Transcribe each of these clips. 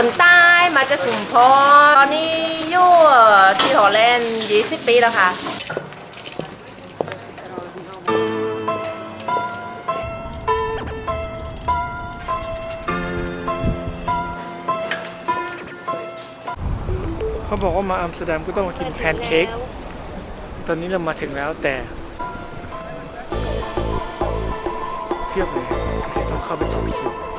คนใต้มาจากชุมพรตอนนี้อยู่ที่ฮอลแลนด์ 20 ปีแล้วค่ะ เขาบอกว่ามาอัมสเตอร์ดัมก็ต้องมากินแพนเค้ก ตอนนี้เรามาถึงแล้วแต่เทียบเลยต้องเข้าไปต่อคิว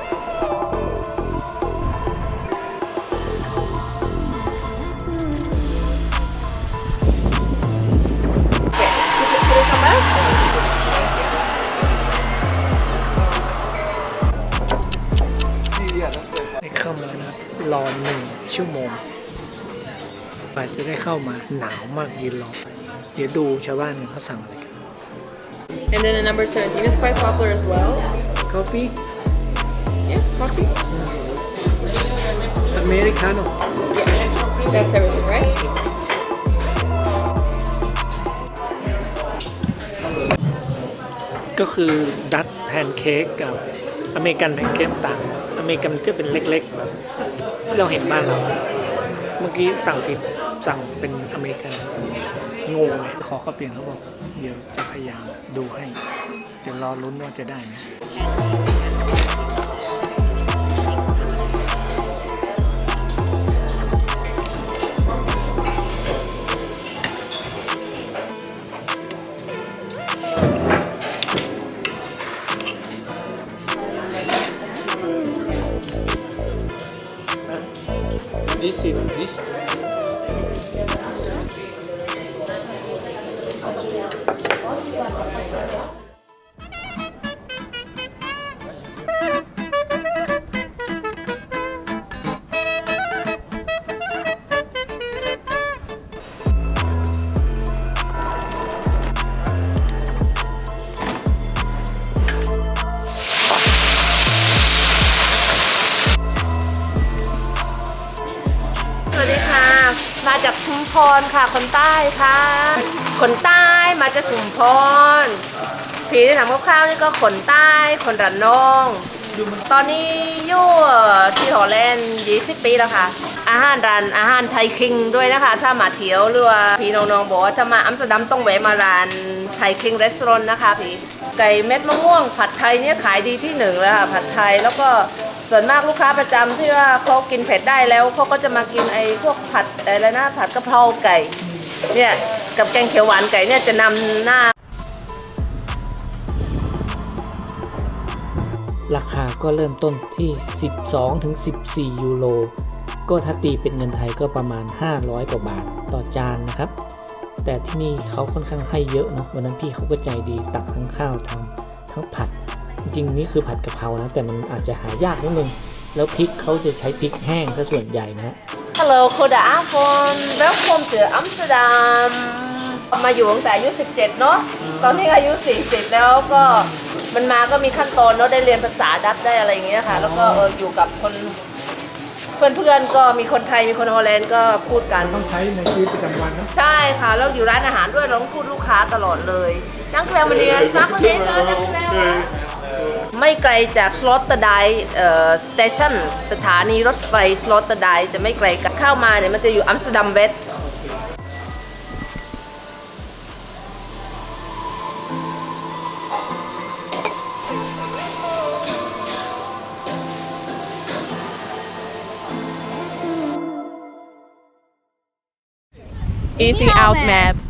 เข้ามาแล้วนะครับรอหนึ่งชั่วโมงกว่าจะได้เข้ามาหนาวมากยืนรอเดี๋ยวดูชาวบ้านกันเขาสั่งอะไรกัน And then the number 17 is quite popular as well. กาแฟ Yeah, coffee. อเมริกาโน่ Yeah, that's everything, right? ก็คือดัตแพนเค้กกับอเมริกันแพนเค้กต่างอ เมริกันก็เป็นเล็กๆแบบที่เราเห็นบ้านเรา เมื่อกี้สั่งผิดสั่งเป็นอเมริกันงงเลยขอเขาเปลี่ยนเขาบอก เดี๋ยวจะพยายามดูให้ เดี๋ยวรอลุ้นว่าจะได้ไหม This is this. ส จากชุมพรค่ะ คนใต้ค่ะ คนใต้มาจากชุมพร ผีที่ทำกับข้าวนี่ก็คนใต้ คนระนอง ตอนนี้อยู่ที่ฮอลแลนด์20 ปีแล้วค่ะ อาหารร้านอาหารไทยคิงด้วยนะคะ ถ้ามาเที่ยวหรือว่าพี่น้องๆบอกว่าถ้ามาอัมสเตอร์ดัมต้องแวะมาร้านไทยคิงรีสอร์ทนะคะพี่ไก่เม็ดมะม่วงผัดไทยเนี่ยขายดีที่หนึ่งแล้วค่ะผัดไทยแล้วก็ ส่วนมากลูกค้าประจำที่ว่าเขากินเผ็ดได้แล้วเขาก็จะมากินไอ้พวกผัดอะไรนะผัดกะเพราไก่เนี่ยกับแกงเขียวหวานไก่เนี่ยจะนำหน้า ราคาก็เริ่มต้นที่ 12ถึง14 ยูโร ก็ถ้าตีเป็นเงินไทยก็ประมาณ 500 กว่าบาทต่อจานนะครับ แต่ที่นี่เขาค่อนข้างให้เยอะเนาะวันนั้นพี่เขาก็ใจดีตักทั้งข้าวทั้งทั้งผัด จริงๆนี่คือผัดกะเพรานะแต่มันอาจจะหายากนิดนึงแล้วพริกเขาจะใช้พริกแห้งซะส่วนใหญ่นะฮะ Hello good afternoon welcome to Amsterdam มาอยู่ตั้งแต่อายุ 17 เนาะตอนนี้อายุ 40 แล้วก็มันมาก็มีขั้นตอนเนาะได้เรียนภาษาดัตช์ได้อะไรอย่างเงี้ยค่ะ แล้วก็เอออยู่กับคนเพื่อนๆก็มีคนไทยมีคนฮอลแลนด์ก็พูดกัน ต้องใช้ในชีวิตประจำวันเนอะใช่ค่ะ แล้วอยู่ร้านอาหารด้วยเราต้องพูดลูกค้าตลอดเลยนั่งแคลมันเดียสมาร์ทเดนนั่งแคล ไม่ไกลจากสลอตเตอร์ไดเอ่อสเตชันสถานีรถไฟสลอตเตอร์ไดจะไม่ไกลกับเข้ามาเนี่ยมันจะอยู่อัมสเตอร์ดัมเวส Eating out map.